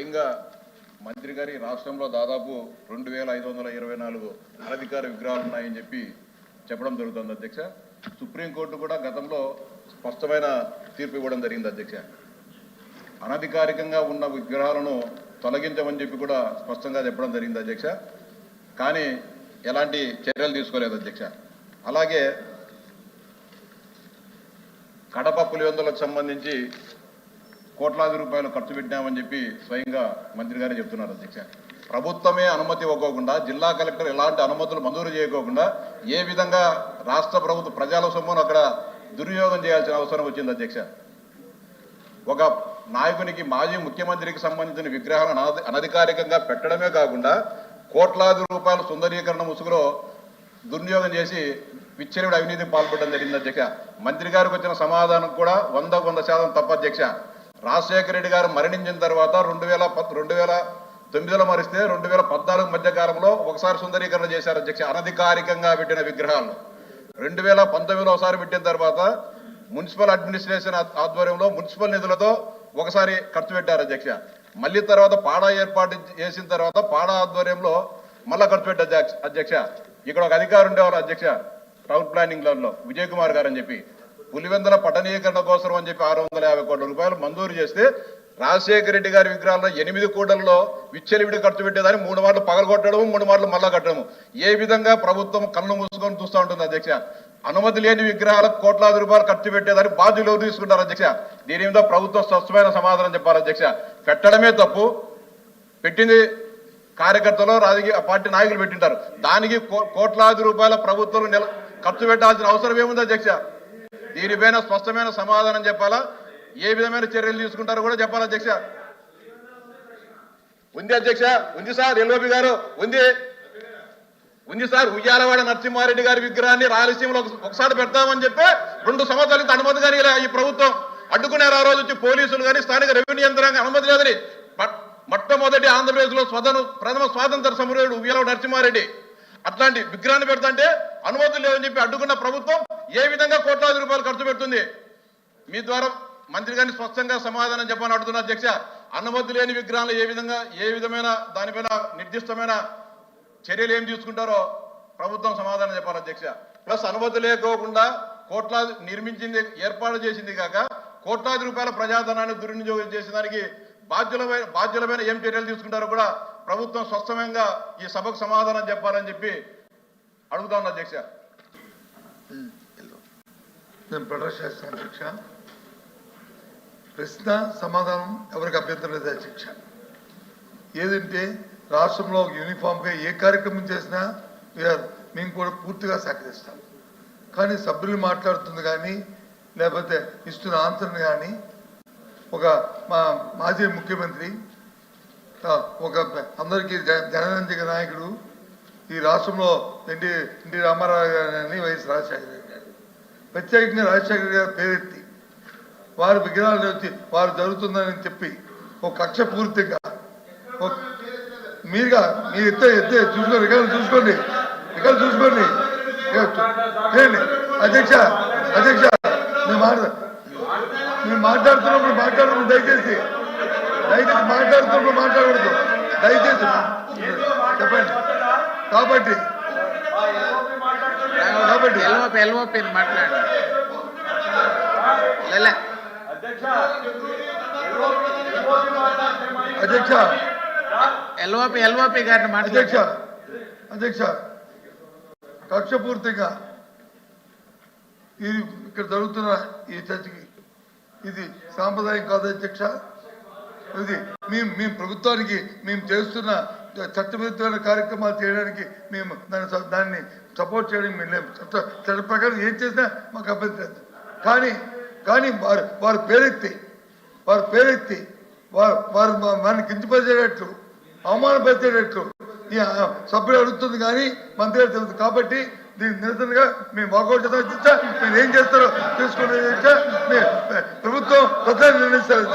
ఇంకా మంత్రి గారి రాష్ట్రంలో దాదాపు రెండు వేల ఐదు వందల ఇరవై నాలుగు అనధికార విగ్రహాలు ఉన్నాయని చెప్పి చెప్పడం జరుగుతుంది అధ్యక్ష. సుప్రీంకోర్టు కూడా గతంలో స్పష్టమైన తీర్పు ఇవ్వడం జరిగింది అధ్యక్ష. అనధికారికంగా ఉన్న విగ్రహాలను తొలగించమని చెప్పి కూడా స్పష్టంగా చెప్పడం జరిగింది అధ్యక్ష. కానీ ఎలాంటి చర్యలు తీసుకోలేదు అధ్యక్ష. అలాగే కడప పులివెందులకు సంబంధించి కోట్లాది రూపాయలు ఖర్చు పెట్టామని చెప్పి స్వయంగా మంత్రి గారే చెప్తున్నారు అధ్యక్ష. ప్రభుత్వమే అనుమతి ఇవ్వకోకుండా జిల్లా కలెక్టర్ ఎలాంటి అనుమతులు మంజూరు చేయకోకుండా ఏ విధంగా రాష్ట్ర ప్రభుత్వ ప్రజల సొమ్మును అక్కడ దుర్వినియోగం చేయాల్సిన అవసరం వచ్చింది అధ్యక్ష. ఒక నాయకునికి మాజీ ముఖ్యమంత్రికి సంబంధించిన విగ్రహాలను అనధికారికంగా పెట్టడమే కాకుండా కోట్లాది రూపాయల సుందరీకరణ ముసుగులో దుర్వినియోగం చేసి విచ్చలవిడి అవినీతికి పాల్పడడం జరిగింది అధ్యక్ష. మంత్రి గారికి వచ్చిన సమాధానం కూడా వంద వంద శాతం తప్ప అధ్యక్ష. రాజశేఖర రెడ్డి గారు మరణించిన తర్వాత రెండు వేల రెండు వేల తొమ్మిదిలో మరిస్తే రెండు వేల పద్నాలుగు మధ్య కాలంలో ఒకసారి సుందరీకరణ చేశారు అధ్యక్ష అనధికారికంగా పెట్టిన విగ్రహాలు. రెండు వేల పంతొమ్మిదిలో ఒకసారి పెట్టిన తర్వాత మున్సిపల్ అడ్మినిస్ట్రేషన్ ఆధ్వర్యంలో మున్సిపల్ నిధులతో ఒకసారి ఖర్చు పెట్టారు అధ్యక్ష. మళ్ళీ తర్వాత పాడా ఏర్పాటు చేసిన తర్వాత పాడా ఆధ్వర్యంలో మళ్ళా ఖర్చు పెట్టారు అధ్యక్ష- అధ్యక్ష ఇక్కడ ఒక అధికారు ఉండేవారు అధ్యక్ష టౌన్ ప్లానింగ్లో విజయ్ కుమార్ గారు అని చెప్పి. పులివెందుల పట్టణీకరణ కోసం అని చెప్పి ఆరు వందల యాభై కోట్ల రూపాయలు మంజూరు చేస్తే రాజశేఖర రెడ్డి గారి విగ్రహాల్లో ఎనిమిది కోట్లలో విచ్చలివిడి ఖర్చు పెట్టేదాన్ని మూడు మార్లు పగలగొట్టడం మూడు మార్లు మళ్ళా కట్టడం ఏ విధంగా ప్రభుత్వం కళ్ళు మూసుకొని చూస్తూ ఉంటుంది అధ్యక్ష? అనుమతి లేని విగ్రహాలకు కోట్లాది రూపాయలు ఖర్చు పెట్టేదాన్ని బాధ్యులు తీసుకుంటారు అధ్యక్ష? దీని మీద ప్రభుత్వం స్వచ్ఛమైన సమాధానం చెప్పాలి అధ్యక్ష. పెట్టడమే తప్పు. పెట్టింది కార్యకర్తలు రాజకీయ పార్టీ నాయకులు పెట్టింటారు. దానికి కో- కోట్లాది రూపాయల ప్రభుత్వం నెల ఖర్చు పెట్టాల్సిన అవసరం ఏముంది అధ్యక్ష? దీనిపైన స్పష్టమైన సమాధానం చెప్పాలా? ఏ విధమైన చర్యలు తీసుకుంటారో కూడా చెప్పాలి అధ్యక్ష? ఉంది అధ్యక్ష ఉంది సార్ ఎల్ఓబి గారు ఉంది. ఉంది సార్ ఉయ్యాలవాడ నరసింహారెడ్డి గారి విగ్రహాన్ని రాయలసీమలో ఒకసారి పెడతామని చెప్పి రెండు సంవత్సరాలకి అనుమతి కానీ ఇలా ఈ ప్రభుత్వం అడ్డుకున్నారు. ఆ రోజు వచ్చి పోలీసులు కానీ స్థానిక రెవెన్యూ యంత్రాంగం అనుమతి లేదని మొట్టమొదటి ఆంధ్రప్రదేశ్లో ప్రథమ స్వాతంత్ర సమరయుడు ఉయ్యాలవాడ నరసింహారెడ్డి అట్లాంటి విగ్రహాన్ని పెడతాంటే అనుమతులు లేవని చెప్పి అడ్డుకున్న ప్రభుత్వం ఏ విధంగా కోట్లాది రూపాయలు ఖర్చు పెడుతుంది? మీ ద్వారా మంత్రి గారిని స్పష్టంగా సమాధానం చెప్పని అడుగుతున్న అధ్యక్ష అనుమతి లేని విగ్రహాలు ఏ విధంగా ఏ విధమైన దానిపైన నిర్దిష్టమైన చర్యలు ఏం తీసుకుంటారో ప్రభుత్వం సమాధానం చెప్పాలి అధ్యక్ష. ప్లస్ అనుమతి లేకోకుండా కోట్లాది నిర్మించింది ఏర్పాటు చేసింది కాక కోట్లాది రూపాయల ప్రజాధనాన్ని దుర్వినియోగం చేసే దానికి బాధ్యులమైన బాధ్యులమైన ఏం చర్యలు తీసుకుంటారో కూడా ప్రభుత్వం స్పష్టంగా ఈ సభకు సమాధానం చెప్పాలని చెప్పి అడుగుతా ఉన్నా అధ్యక్ష నేను ప్రొటెస్ట్ చేస్తాను అధ్యక్ష ప్రశ్న సమాధానం ఎవరికి అభ్యంతరం లేదు అధ్యక్ష ఏదంటే రాష్ట్రంలో యూనిఫామ్గా ఏ కార్యక్రమం చేసినా వీఆర్ మేము కూడా పూర్తిగా సహకరిస్తాం. కానీ సభ్యులు మాట్లాడుతుంది కానీ లేకపోతే ఇస్తున్న ఆన్సర్ని కానీ ఒక మా మాజీ ముఖ్యమంత్రి ఒక అందరికీ జ- జనరంజక నాయకుడు ఈ రాష్ట్రంలో ఎన్టీ ఎన్టీ రామారావు గారిని వైఎస్ రాజశేఖర రెడ్డి గారు. ప్రత్యేకంగా రాజశేఖర గారు పేరెత్తి. వారి విగ్రహాలు వచ్చి వారు జరుగుతుందని చెప్పి ఒక కక్ష పూర్తిగా మీరుగా మీరు ఎత్తే ఎత్తే చూసుకోండి ఇక్కడ చూసుకోండి. ఇక్కడ చూసుకోండి అధ్యక్ష అధ్యక్ష నేను మాట్లా మీరు మాట్లాడుతున్నప్పుడు మాట్లాడకూడదు దయచేసి దయచేసి మాట్లాడుతున్నప్పుడు మాట్లాడకూడదు. దయచేసి చెప్పండి. కాబట్టి. కాబట్టి. ఎల్ఓపి ఎల్ఓపి మాట్లాడు. అధ్యక్ష. ఎల్ఓపి ఎల్ఓపి గారిని అధ్యక్ష మాట్లాడు. అధ్యక్ష. కక్ష పూర్తిగా ఇది ఇక్కడ జరుగుతున్న ఈ చర్చకి ఇది సాంప్రదాయం కాదు అధ్యక్ష. ఇది మేము మేము ప్రభుత్వానికి మేము చేస్తున్న చట్టవిరుద్ధమైన కార్యక్రమాలు చేయడానికి మేము దాన్ని దాన్ని సపోర్ట్ చేయడానికి మేము లేము చట్ట చట్ట ప్రకారం ఏం చేసినా మాకు అభ్యంతరం లేదు. కానీ కానీ వారు వారు పేరెత్తి వారు పేరెత్తి వారు వారు మనకి వారిని కించపరిచేటట్లు అవమానపరిచేటట్లు ఈ సభ్యులు అడుగుతుంది కానీ మంత్రి గారు తెలుసు కాబట్టి దీనికి నిరసనగా మేము వాకౌట్ చేస్తాం అధ్యక్ష. మీరు ఏం చేస్తారో తీసుకునే ప్రభుత్వం ప్రధాని నిర్ణయిస్తారు